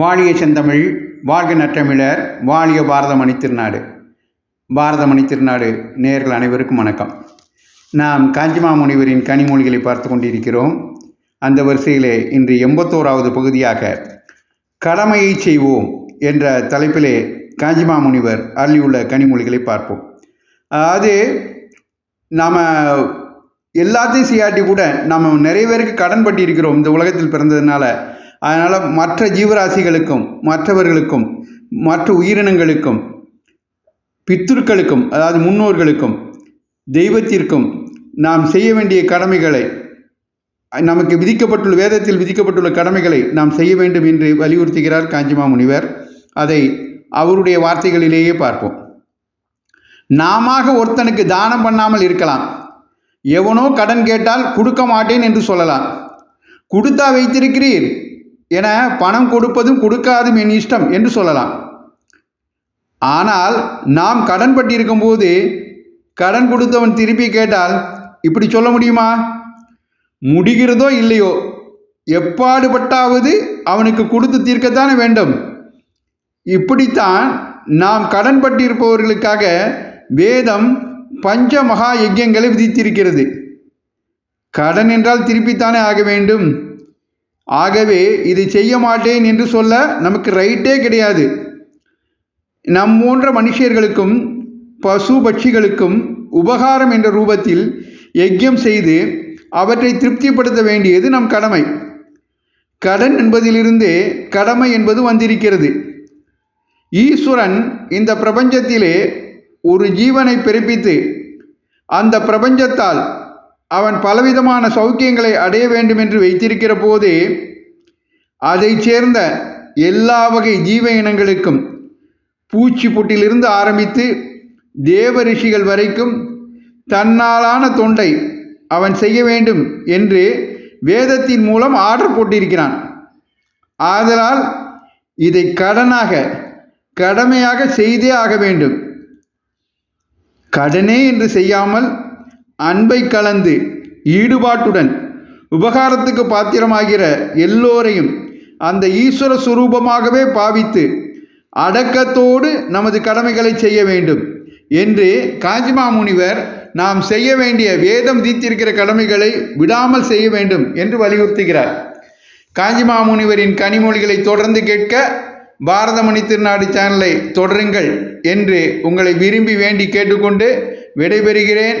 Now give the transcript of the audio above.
வாழிய செந்தமிழ் வாழ்க நற்றமிழர் வாழிய பாரதமணி திருநாடு. பாரதமணி திருநாடு நேர்கள் அனைவருக்கும் வணக்கம். நாம் காஞ்சிமா முனிவரின் கனிமொழிகளை பார்த்து கொண்டிருக்கிறோம். அந்த வரிசையிலே இன்று எண்பத்தோராவது பகுதியாக கடமையை செய்வோம் என்ற தலைப்பிலே காஞ்சிமா முனிவர் அருளியுள்ள கனிமொழிகளை பார்ப்போம். அதாவது நாம் எல்லாத்தையும் செய்யாட்டி கூட நம்ம நிறைய பேருக்கு கடன் பட்டி இருக்கிறோம் இந்த உலகத்தில் பிறந்ததுனால அதனால் மற்ற ஜீவராசிகளுக்கும் மற்றவர்களுக்கும் மற்ற உயிரினங்களுக்கும் பித்துருக்களுக்கும் அதாவது முன்னோர்களுக்கும் தெய்வத்திற்கும் நாம் செய்ய வேண்டிய கடமைகளை நமக்கு விதிக்கப்பட்டுள்ள வேதத்தில் விதிக்கப்பட்டுள்ள கடமைகளை நாம் செய்ய வேண்டும் என்று வலியுறுத்துகிறார் காஞ்சிமா முனிவர். அதை அவருடைய வார்த்தைகளிலேயே பார்ப்போம். நாம ஒருத்தனுக்கு தானம் பண்ணாமல் இருக்கலாம். எவனோ கடன் கேட்டால் கொடுக்க மாட்டேன் என்று சொல்லலாம். கொடுத்தா வைத்திருக்கிறீர். என பணம் கொடுப்பதும் கொடுக்காதும் என் இஷ்டம் என்று சொல்லலாம். ஆனால் நாம் கடன் பட்டிருக்கும் போது கடன் கொடுத்தவன் திருப்பி கேட்டால் இப்படி சொல்ல முடியுமா? முடிகிறதோ இல்லையோ? எப்பாடுபட்டாவது அவனுக்கு கொடுத்து தீர்க்கத்தானே வேண்டும்? இப்படித்தான் நாம் கடன் பட்டிருப்பவர்களுக்காக வேதம் பஞ்ச மகா யஜ்யங்களை விதித்திருக்கிறது. கடன் என்றால் திருப்பித்தானே ஆக வேண்டும்? ஆகவே இதை செய்ய மாட்டேன் என்று சொல்ல நமக்கு ரைட்டே கிடையாது. நம் போன்ற மனுஷர்களுக்கும் பசு பட்சிகளுக்கும் உபகாரம் என்ற ரூபத்தில் யஜ்யம் செய்து அவற்றை திருப்திப்படுத்த வேண்டியது நம் கடமை. கடன் என்பதிலிருந்தே கடமை என்பது வந்திருக்கிறது. ஈஸ்வரன் இந்த பிரபஞ்சத்திலே ஒரு ஜீவனை பிறப்பித்து அந்த பிரபஞ்சத்தால் அவன் பலவிதமான சௌக்கியங்களை அடைய வேண்டும் என்று வைத்திருக்கிற போது அதை சேர்ந்த எல்லா வகை ஜீவ இனங்களுக்கும் பூச்சி புட்டிலிருந்து ஆரம்பித்து தேவ ரிஷிகள் வரைக்கும் தன்னாலான தொண்டை அவன் செய்ய வேண்டும் என்று வேதத்தின் மூலம் ஆர்டர் போட்டிருக்கிறான். ஆதலால் இதை கடனாக கடமையாக செய்தே ஆக வேண்டும். கடனே என்று செய்யாமல் அன்பை கலந்து ஈடுபாட்டுடன் உபகாரத்துக்கு பாத்திரமாகிற எல்லோரையும் அந்த ஈஸ்வர சுரூபமாகவே பாவித்து அடக்கத்தோடு நமது கடமைகளை செய்ய வேண்டும். என்று காஞ்சிமா முனிவர் நாம் செய்ய வேண்டிய வேதம் தீத்திருக்கிற கடமைகளை விடாமல் செய்ய வேண்டும் என்று வலியுறுத்துகிறார். காஞ்சிமா முனிவரின் கனிமொழிகளை தொடர்ந்து கேட்க பாரதமணி திருநாடு சேனலை தொடருங்கள் என்று உங்களை விரும்பி வேண்டி கேட்டுக்கொண்டு விடைபெறுகிறேன்.